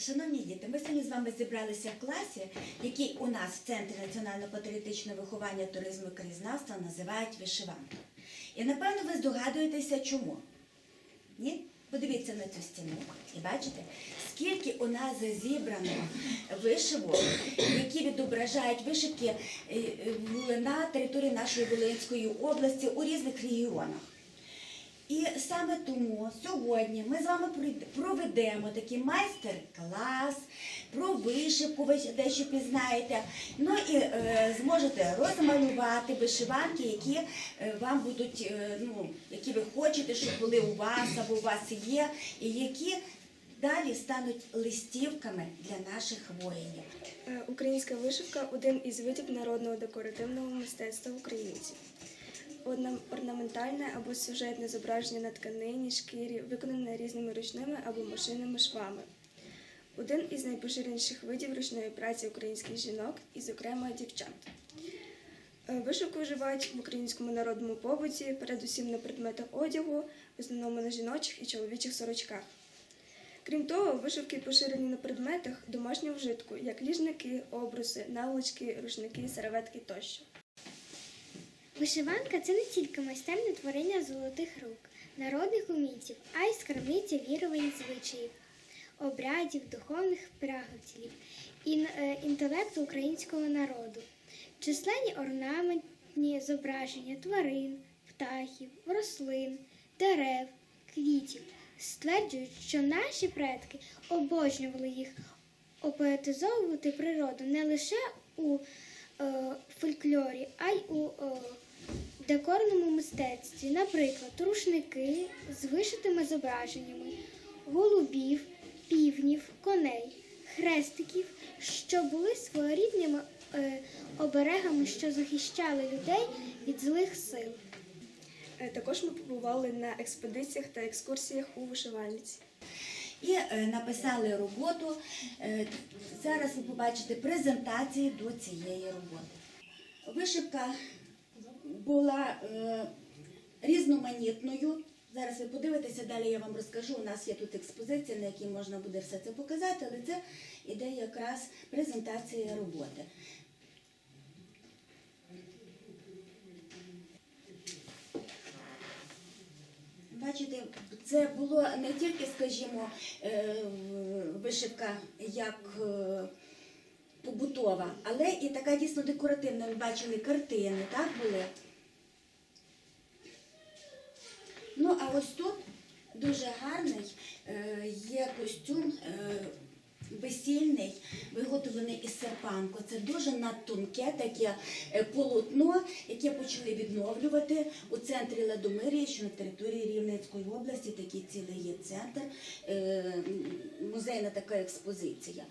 Шановні діти, ми сьогодні з вами зібралися в класі, який у нас в Центрі національно-патріотичного виховання туризму і краєзнавства називають вишиванка. І напевно ви здогадуєтеся, чому? Ні? Подивіться на цю стіну і бачите, скільки у нас зібрано вишивок, які відображають вишивки е, е, на території нашої Волинської області у різних регіонах. І саме тому сьогодні ми з вами проведемо такий майстер-клас про вишивку, ви дещо пізнаєте. Ну і е, зможете розмалювати вишиванки, які е, вам будуть, е, ну, які ви хочете, щоб були у вас або у вас є, і які далі стануть листівками для наших воїнів. Е, Українська вишивка один із видів народного декоративного мистецтва українців. Орнаментальне або сюжетне зображення на тканині, шкірі, виконане різними ручними або машинними швами. Один із найпоширеніших видів ручної праці українських жінок і, зокрема, дівчат. Е, Вишивку вживають в українському народному побуті, передусім на предметах одягу, в основному на жіночих і чоловічих сорочках. Крім того, вишивки поширені на предметах домашнього вжитку, як ліжники, обруси, наволочки, рушники, серветки тощо. Вишиванка це не тільки майстерне творення золотих рук, народних умільців, а й скарбниця вірувань звичаїв, обрядів, духовних праготілів і е, інтелекту українського народу. Численні орнаментні зображення тварин, птахів, рослин, дерев, квітів стверджують, що наші предки обожнювали їх опоетизовувати природу не лише у е, фольклорі, а й у е, декорному мистецтві, наприклад, рушники з вишитими зображеннями голубів, півнів, коней, хрестиків, що були своєрідними е, оберегами, що захищали людей від злих сил. Е, Також ми побували на експедиціях та екскурсіях у вишивальниці. І е, написали роботу. Е, зараз ви побачите презентації до цієї роботи. Вишивка була е, різноманітною. Зараз ви подивитеся, далі я вам розкажу. У нас є тут експозиція, на якій можна буде все це показати, але це іде якраз презентація роботи. Бачите, це було не тільки, скажімо, е, вишивка як е, побутова, але і така дійсно декоративна. Ви бачили картини, так були? Ну, а ось тут дуже гарний е, є костюм е, весільний, виготовлений із серпанку. Це дуже надтонке таке е, полотно, яке почали відновлювати у центрі Ладомирії, що на території Рівненської області такий цілий є центр, музейна така експозиція.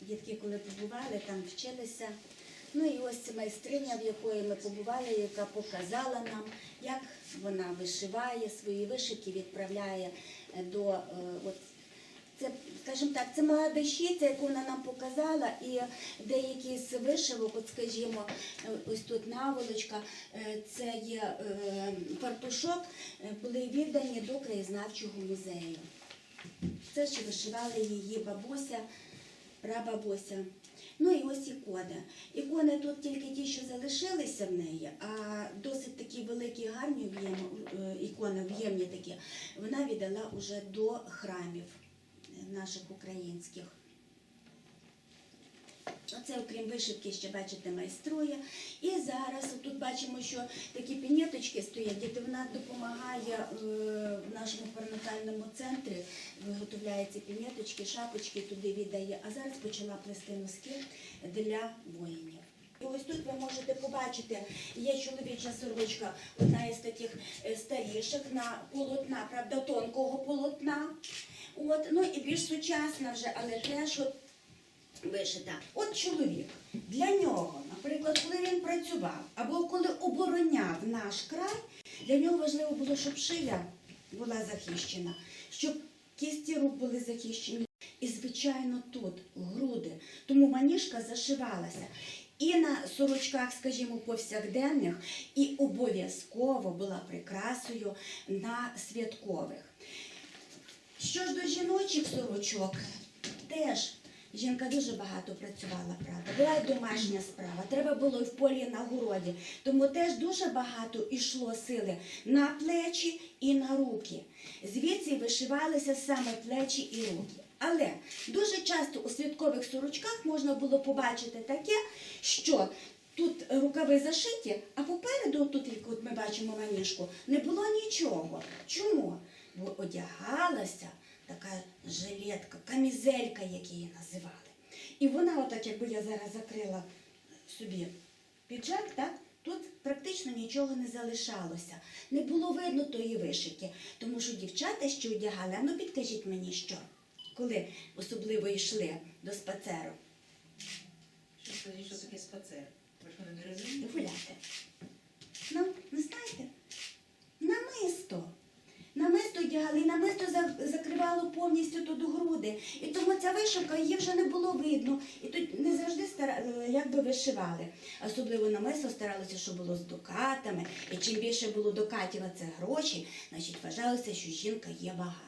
Дітки, коли побували, там вчилися. Ну і ось майстриня, в якої ми побували, яка показала нам, як вона вишиває свої вишивки, відправляє е, до е, це, скажімо так, це мала дещиця, яку вона нам показала, і деякі з вишивок, от скажімо, е, ось тут наволочка, це є фартушок, були віддані до краєзнавчого музею. Це ще вишивали її бабуся, прабабуся. Ну і ось ікони. Ікони тут тільки ті, що залишилися в неї, а досить такі великі, гарні об'єм- е, ікони, об'ємні такі, вона віддала уже до храмів наших українських. Оце, окрім вишивки, ще бачите, майструє. І зараз тут бачимо, що такі пінеточки стоять, діти вона допомагає е, в нашому перинатальному центрі, виготовляє ці пінеточки, шапочки туди віддає. А зараз почала плести носки для воїнів. І ось тут ви можете побачити, є чоловіча сорочка, одна із таких е, старіших на полотна, правда, тонкого полотна. От, ну і більш сучасна вже, але теж от вишита. От чоловік для нього, наприклад, коли він працював або коли обороняв наш край, для нього важливо було, щоб шия була захищена, щоб кісті рук були захищені. І, звичайно, тут груди. Тому маніжка зашивалася. і на сорочках, скажімо, повсякденних, і обов'язково була прикрасою на святкових. Що ж до жіночих сорочок, теж жінка дуже багато працювала, правда. Була й домашня справа, треба було і в полі на городі. Тому теж дуже багато йшло сили на плечі і на руки. Звідси вишивалися саме плечі і руки. Але дуже часто у святкових сорочках можна було побачити таке, що тут рукави зашиті, а попереду, тут, як от ми бачимо маніжку, не було нічого. Чому? Бо одягалася така жилетка, камізелька, як її називали. І вона, отак, якби я зараз закрила собі піджак, так? Тут практично нічого не залишалося. Не було видно тої вишивки. Тому що дівчата, що одягали, а ну підкажіть мені що, коли особливо йшли до спацеру. Що що таке спацер? Гуляти. Ну, не знаєте? Намисто. Намисто одягали, і намисто за- закривало повністю тут груди. І тому ця вишивка її вже не було видно. І тут не завжди стара, е, якби вишивали. Особливо на намисто старалося, щоб було з докатами. І чим більше було докатів, а це гроші, значить вважалося, що жінка є багатою.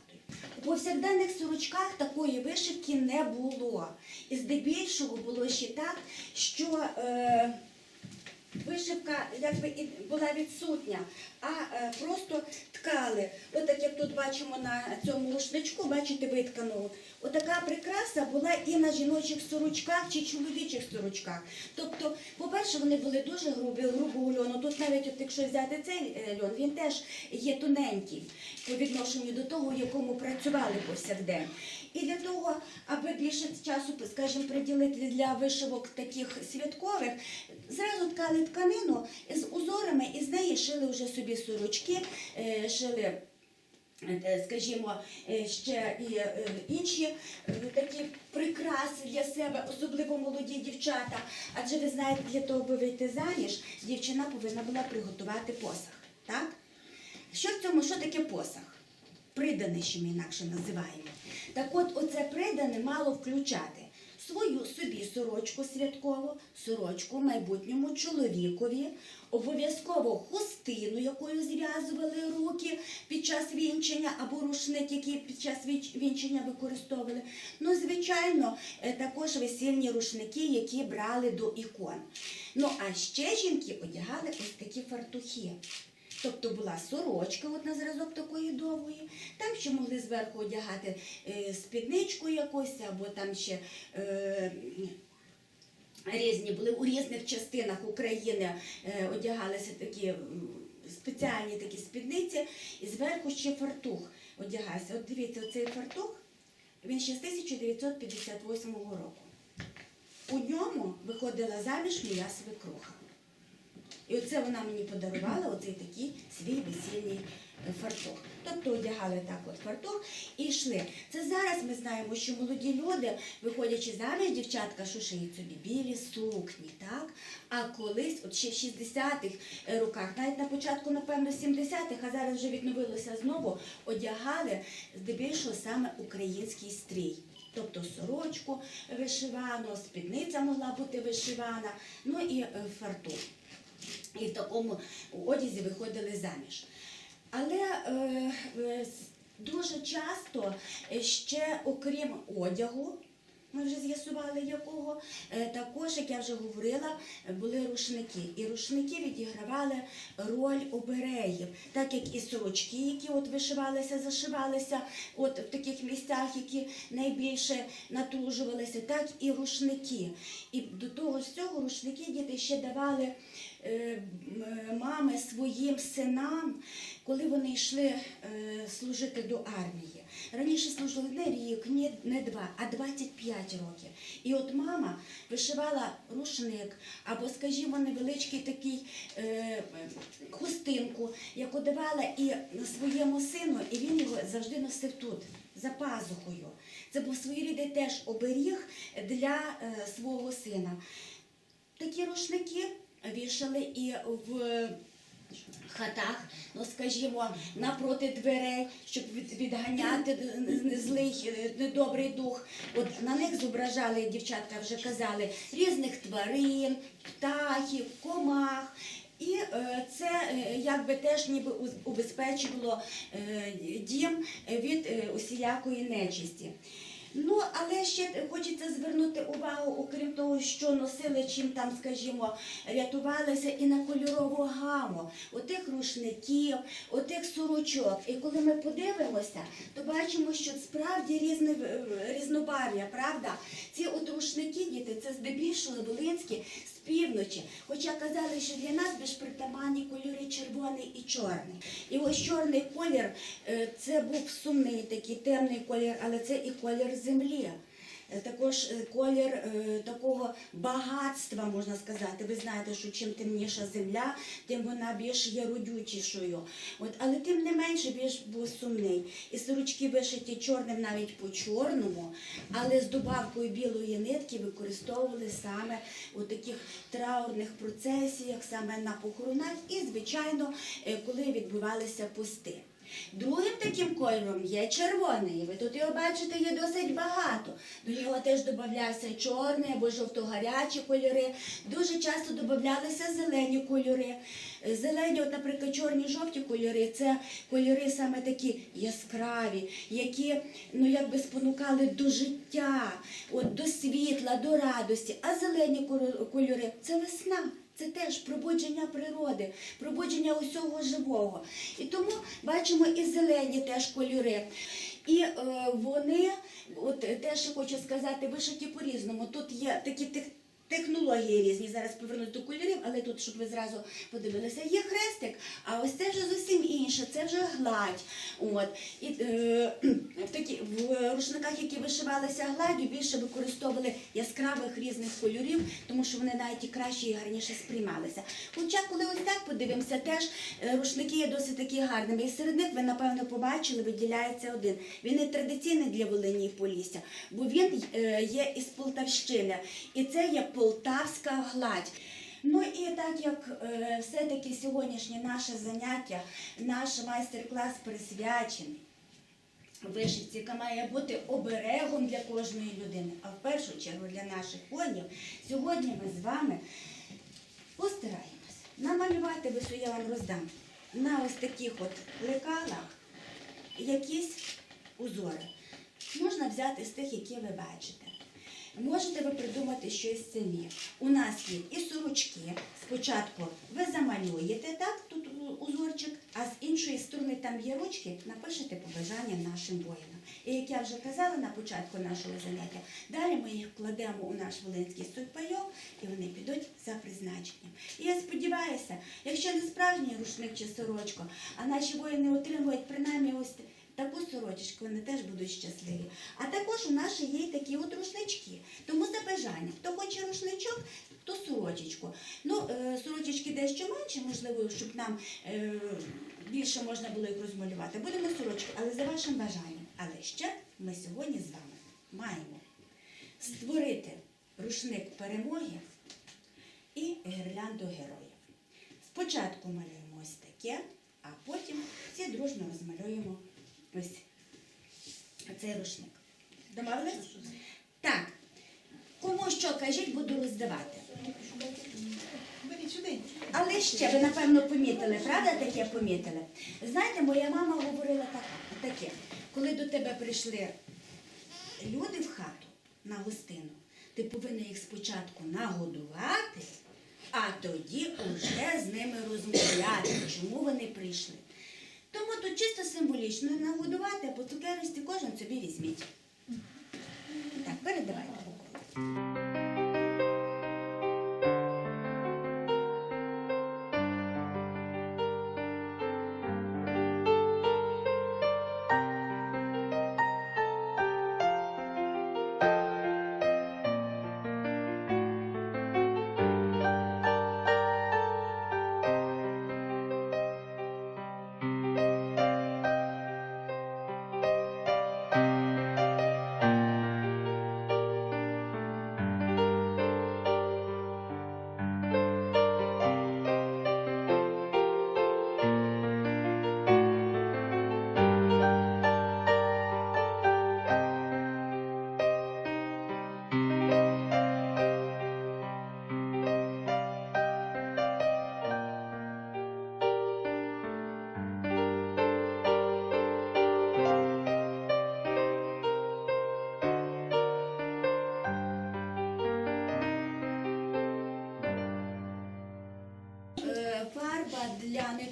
У повсякденних сорочках такої вишивки не було. І здебільшого було ще так, що. Е, Вишивка якби була відсутня, а е, просто ткали. Отак як тут бачимо на цьому рушничку, бачите, витканого. Отака прикраса була і на жіночих сорочках чи чоловічих сорочках. Тобто, по-перше, вони були дуже грубі, грубого льону. Тут навіть, от, якщо взяти цей е, льон, він теж є тоненький по відношенню до того, в якому працювали повсякдень. І для того, аби більше часу, скажімо, приділити для вишивок таких святкових, зразу ткали тканину з узорами і з неї шили вже собі сорочки, е, шили. Е, Скажімо, е, ще і е, інші такі прикраси для себе, особливо молоді дівчата. Адже ви знаєте, для того, аби вийти заміж, дівчина повинна була приготувати посах. Так? Що в цьому, що таке посах? Придане, що ми інакше називаємо. Так от, оце придане мало включати свою собі сорочку святкову, сорочку майбутньому чоловікові, обов'язково хустину, якою зв'язували руки під час вінчення, або рушник, який під час вінчення використовували. Ну, звичайно, е, також весільні рушники, які брали до ікон. Ну, а ще жінки одягали ось такі фартухи. Тобто була сорочка, от на зразок такої довгої, там ще могли зверху одягати е, спідничку якусь, або там ще е, різні були у різних частинах України е, одягалися такі спеціальні такі спідниці, і зверху ще фартух одягався. От дивіться, оцей фартух, він ще з 1958 року. У ньому виходила заміж моя свекруха. І оце вона мені подарувала оцей такий свій весільний е, фартух. Тобто одягали так от фартух і йшли. Це зараз ми знаємо, що молоді люди, виходячи заміж, дівчатка, що шиють собі білі сукні, так? А колись, от ще в 60-х роках, навіть на початку, напевно, 70-х, а зараз вже відновилося знову, одягали здебільшого саме український стрій. Тобто сорочку вишивану, спідниця могла бути вишивана, ну і е, фартух і в такому одязі виходили заміж. Але е, е, дуже часто е, ще, окрім одягу, ми вже з'ясували якого, також, як я вже говорила, були рушники. І рушники відігравали роль обереїв, так як і сорочки, які от вишивалися, зашивалися от в таких місцях, які найбільше натружувалися, так і рушники. І до того всього рушники діти ще давали мами своїм синам, коли вони йшли е, служити до армії. Раніше служили не рік, не два, а 25 років. І от мама вишивала рушник або, скажімо, невеличкий такий е, хустинку, яку давала і своєму сину, і він його завжди носив тут, за пазухою. Це був своєрідний теж оберіг для е, свого сина. Такі рушники вішали і в хатах, ну скажімо, напроти дверей, щоб відганяти злий е, недобрий дух. От на них зображали, дівчатка вже казали, різних тварин, птахів, комах. І е, це е, якби теж ніби убезпечувало дім від усілякої нечисті. Ну, але ще хочеться звернути увагу, окрім того, що носили, чим там, скажімо, рятувалися і на кольорову гаму, отих рушників, отих сорочок. І коли ми подивимося, то бачимо, що справді різне е, різнобарв'я, правда? Ці от рушники, діти, це здебільшого волинські півночі. Хоча казали, що для нас більш притаманні кольори червоний і чорний. І ось чорний колір е, це був сумний такий темний колір, але це і колір землі. Е, Також е, колір е, такого багатства, можна сказати. Ви знаєте, що чим темніша земля, тим вона більш є родючішою. От, але тим не менше більш був сумний. І сорочки вишиті чорним навіть по чорному, але з добавкою білої нитки використовували саме у таких траурних процесіях, саме на похоронах і, звичайно, коли відбувалися пусти. Другим таким кольором є червоний. Ви тут його бачите, є досить багато. До нього теж додавався чорний або жовто-гарячі кольори. Дуже часто додавалися зелені кольори. Зелені, от, наприклад, чорні жовті кольори це кольори саме такі яскраві, які ну, якби спонукали до життя, от, до світла, до радості. А зелені кольори це весна. Це теж пробудження природи, пробудження усього живого. І тому бачимо і зелені теж кольори. І е, вони, от теж хочу сказати, вишиті по-різному. Тут є такі технології різні. Зараз повернусь до кольорів, але тут, щоб ви зразу подивилися, є хрестик, а ось це вже зовсім інше, це вже гладь. От. І, е, в, такі, в рушниках, які вишивалися гладдю, більше використовували яскравих різних кольорів, тому що вони навіть і краще і гарніше сприймалися. Хоча, коли ось так подивимося, теж е, рушники є досить такі гарними. І серед них ви, напевно, побачили, виділяється один. Він не традиційний для Волині і Полісся, бо він е, є із Полтавщини. І це є полтавська гладь. Ну і так як е, все-таки сьогоднішнє наше заняття, наш майстер-клас присвячений вишивці, яка має бути оберегом для кожної людини, а в першу чергу для наших воїнів, сьогодні ми з вами постараємось намалювати, вису я вам роздам, на ось таких от лекалах якісь узори. Можна взяти з тих, які ви бачите. Можете ви придумати щось самі. У нас є і сорочки. Спочатку ви замалюєте так, тут узорчик, а з іншої сторони там є ручки, напишете побажання нашим воїнам. І як я вже казала на початку нашого заняття, далі ми їх кладемо у наш волинський сухпайок і вони підуть за призначенням. І я сподіваюся, якщо не справжній рушник чи сорочка, а наші воїни отримують принаймні ось таку сорочечку, вони теж будуть щасливі. А також у нас є й такі от рушнички. Тому за бажанням, хто хоче рушничок, то сорочечку. Ну, е, сорочечки дещо менше, можливо, щоб нам е, більше можна було їх розмалювати. Будемо сорочки, але за вашим бажанням. Але ще ми сьогодні з вами маємо створити рушник перемоги і гірлянду героїв. Спочатку малюємо ось таке, а потім всі дружно розмалюємо ось цей рушник. Домовились? Так. Кому що кажіть, буду роздавати. Але ще ви, напевно, помітили, правда, таке помітили? Знаєте, моя мама говорила так, таке, коли до тебе прийшли люди в хату на гостину, ти повинна їх спочатку нагодувати, а тоді вже з ними розмовляти, чому вони прийшли. Тому тут чисто символічно нагодувати, по цукерості кожен собі візьміть. Так, передавайте.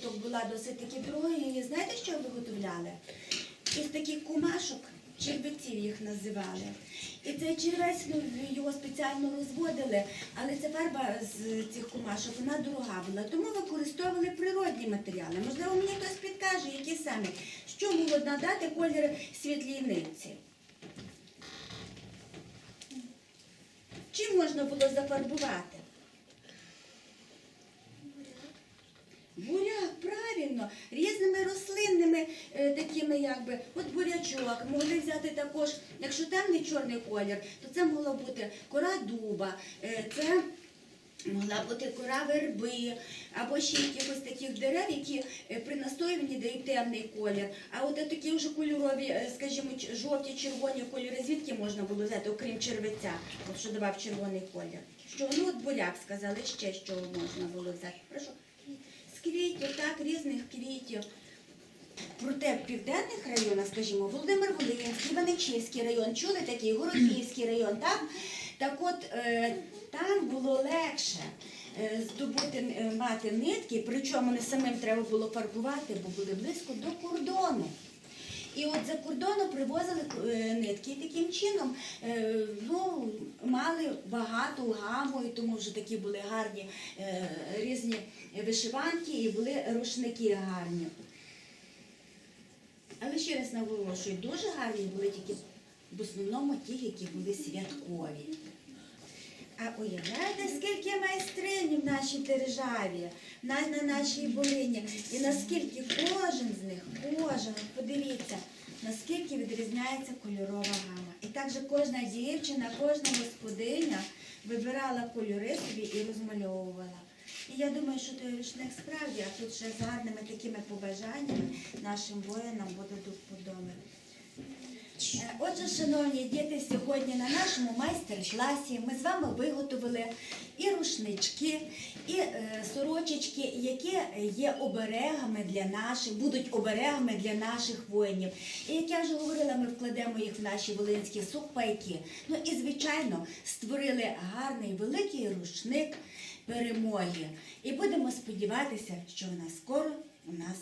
Кумашок була досить таки дорогою. І знаєте, що виготовляли? Із таких кумашок, червеців їх називали. І цей червець ну, його спеціально розводили, але ця фарба з цих кумашок вона дорога була. Тому використовували природні матеріали. Можливо, мені хтось підкаже, які саме, що могло надати колір світлій нитці. Чим можна було зафарбувати? Буряк, правильно, різними рослинними е, такими, якби, от бурячок, могли взяти також, якщо темний чорний колір, то це могла бути кора дуба, е, це могла бути кора верби, або ще якихось таких дерев, які е, при настоюванні дають темний колір. А от такі вже кольорові, скажімо, жовті, червоні кольори, звідки можна було взяти, окрім червеця, от що давав червоний колір? Що ну от буряк сказали, ще що можна було взяти. Прошу. Квітів, так, різних квітів. Проте в південних районах, скажімо, Володимир Волинський, Іваничівський район, чули такий, Городівський район, так? Так от е, там було легше е, здобути е, мати нитки, причому не самим треба було фарбувати, бо були близько до кордону. І от за кордону привозили е, нитки, і таким чином е, ну, мали багату гаму, і тому вже такі були гарні е, різні вишиванки і були рушники гарні. Але ще раз наголошую, дуже гарні були тільки в основному ті, які були святкові. А уявляєте, скільки майстринів в нашій державі, на, на нашій Волині, і наскільки кожен з них, кожен, подивіться, наскільки відрізняється кольорова гама. І так же кожна дівчина, кожна господиня вибирала кольори собі і розмальовувала. І я думаю, що той рушник справді, а тут ще з гарними такими побажаннями нашим воїнам буде до вподоби. Е, Отже, шановні діти, сьогодні на нашому майстер-класі ми з вами виготовили і рушнички, і е, сорочечки, які є оберегами для наших, будуть оберегами для наших воїнів. І як я вже говорила, ми вкладемо їх в наші волинські сухпайки. Ну і звичайно створили гарний великий рушник перемоги. І будемо сподіватися, що вона скоро у нас.